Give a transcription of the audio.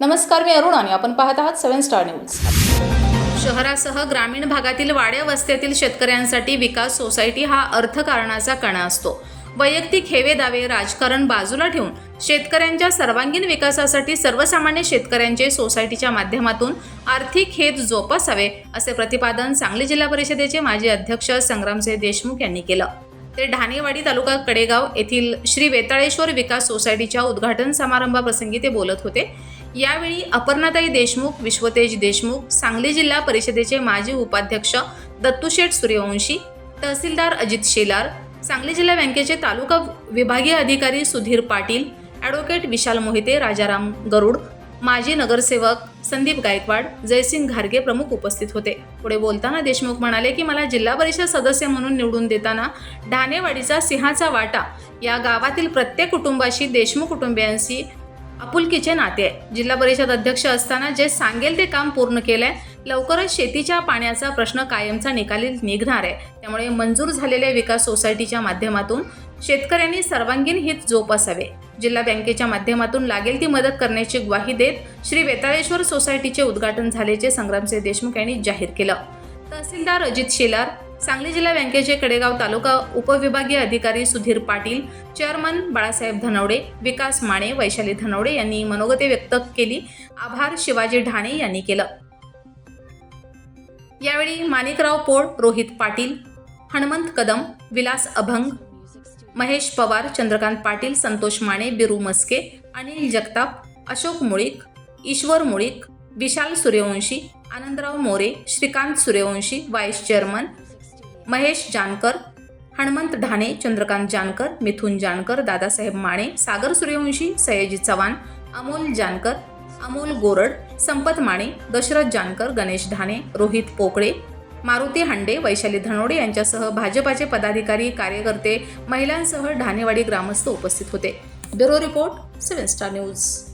नमस्कार मी अरुण आणि आपण पाहत आहात सेव्हन स्टार न्यूज. शहरासह ग्रामीण भागातील वाड्या वस्त्यातील शेतकऱ्यांसाठी विकास सोसायटी हा अर्थकारणाचा कणा असतो. वैयक्तिक हेवे दावे राजकारण बाजूला ठेवून शेतकऱ्यांच्या सर्वांगीण विकासासाठी सर्वसामान्य शेतकऱ्यांचे सोसायटीच्या माध्यमातून आर्थिक हेत जोपासावे असे प्रतिपादन सांगली जिल्हा परिषदेचे माजी अध्यक्ष संग्रामसिंह देशमुख यांनी केलं. ते ढाणेवाडी तालुका कडेगाव येथील श्री वेताळेश्वर विकास सोसायटीच्या उद्घाटन समारंभाप्रसंगी ते बोलत होते. यावेळी अपर्णाताई देशमुख विश्वतेज देशमुख सांगली जिल्हा परिषदेचे माजी उपाध्यक्ष दत्तूशेठ सूर्यवंशी तहसीलदार अजित शेलार सांगली जिल्हा बँकेचे तालुका विभागीय अधिकारी सुधीर पाटील ॲडव्होकेट विशाल मोहिते राजाराम गरुड माजी नगरसेवक संदीप गायकवाड जयसिंग घारगे प्रमुख उपस्थित होते. पुढे बोलताना देशमुख म्हणाले की मला जिल्हा परिषद सदस्य म्हणून निवडून देताना ढाणेवाडीचा सिंहाचा वाटा या गावातील प्रत्येक कुटुंबाशी देशमुख कुटुंबियांशी आपुलकीचे नाते आहे. जिल्हा परिषद अध्यक्ष असताना जे सांगेल ते काम पूर्ण केलंय. लवकरच शेतीच्या पाण्याचा प्रश्न कायमचा निकाली निघणार आहे. त्यामुळे मंजूर झालेल्या विकास सोसायटीच्या माध्यमातून शेतकऱ्यांनी सर्वांगीण हित जोपासावे. जिल्हा बँकेच्या माध्यमातून लागेल ती मदत करण्याची ग्वाही देत श्री वेताळेश्वर सोसायटीचे उद्घाटन झाल्याचे संग्रामसिंह देशमुख यांनी जाहीर केलं. तहसीलदार अजित शेलार सांगली जिल्हा बँकेचे कडेगाव तालुका उपविभागीय अधिकारी सुधीर पाटील चेअरमन बाळासाहेब धनवडे विकास माने वैशाली धनवडे यांनी मनोगते व्यक्त केली. आभार शिवाजी ढाणे यांनी केलं. यावेळी माणिकराव पोळ रोहित पाटील हनुमंत कदम विलास अभंग महेश पवार चंद्रकांत पाटील संतोष माने बिरू मस्के अनिल जगताप अशोक मुळीक ईश्वर मुळीक विशाल सूर्यवंशी आनंदराव मोरे श्रीकांत सूर्यवंशी व्हाईस चेअरमन महेश जानकर हनुमंत ढाणे चंद्रकांत जानकर मिथुन जानकर दादासाहेब माने सागर सूर्यवंशी सयाजी चव्हाण अमोल जानकर अमोल गोरड संपत माने दशरथ जानकर गणेश ढाणे रोहित पोकळे मारुती हांडे वैशाली धनोडे यांच्यासह भाजपाचे पदाधिकारी कार्यकर्ते महिलांसह ढाणेवाडी ग्रामस्थ उपस्थित होते. Bureau report seven star news.